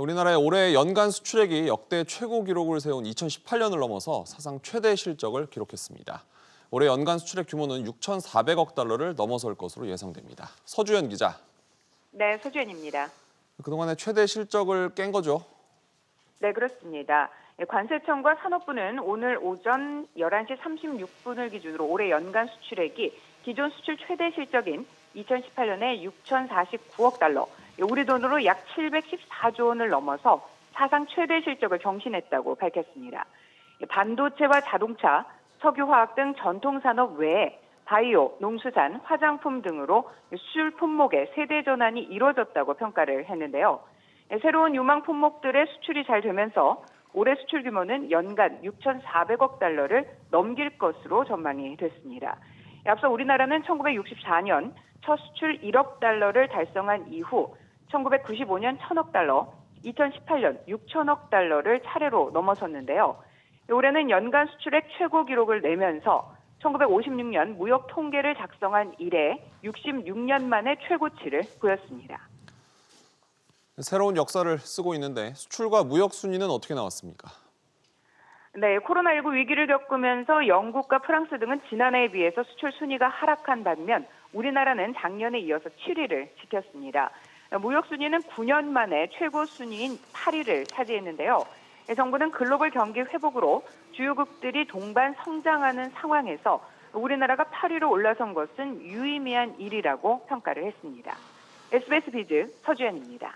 우리나라의 올해 연간 수출액이 역대 최고 기록을 세운 2018년을 넘어서 사상 최대 실적을 기록했습니다. 올해 연간 수출액 규모는 6,400억 달러를 넘어설 것으로 예상됩니다. 서주현 기자, 네, 소주연입니다. 그동안의 최대 실적을 깬 거죠? 네, 그렇습니다. 예, 관세청과 산업부는 오늘 오전 11시 36분을 기준으로 올해 연간 수출액이 기존 수출 최대 실적인 2018년에 6,049억 달러, 예, 우리 돈으로 약 714조 원을 넘어서 사상 최대 실적을 경신했다고 밝혔습니다. 예, 반도체와 자동차, 석유화학 등 전통산업 외에 바이오, 농수산, 화장품 등으로 수출 품목의 세대 전환이 이루어졌다고 평가를 했는데요. 예, 새로운 유망 품목들의 수출이 잘 되면서 올해 수출 규모는 연간 6,400억 달러를 넘길 것으로 전망이 됐습니다. 예, 앞서 우리나라는 1964년 첫 수출 1억 달러를 달성한 이후 1995년 1,000억 달러, 2018년 6천억 달러를 차례로 넘어섰는데요. 예, 올해는 연간 수출액 최고 기록을 내면서 1956년 무역 통계를 작성한 이래 66년 만에 최고치를 보였습니다. 새로운 역사를 쓰고 있는데 수출과 무역 순위는 어떻게 나왔습니까? 네, 코로나19 위기를 겪으면서 영국과 프랑스 등은 지난해에 비해서 수출 순위가 하락한 반면 우리나라는 작년에 이어서 7위를 지켰습니다. 무역 순위는 9년 만에 최고 순위인 8위를 차지했는데요. 정부는 글로벌 경기 회복으로 주요국들이 동반 성장하는 상황에서 우리나라가 8위로 올라선 것은 유의미한 일이라고 평가를 했습니다. SBS 비즈 서주연입니다.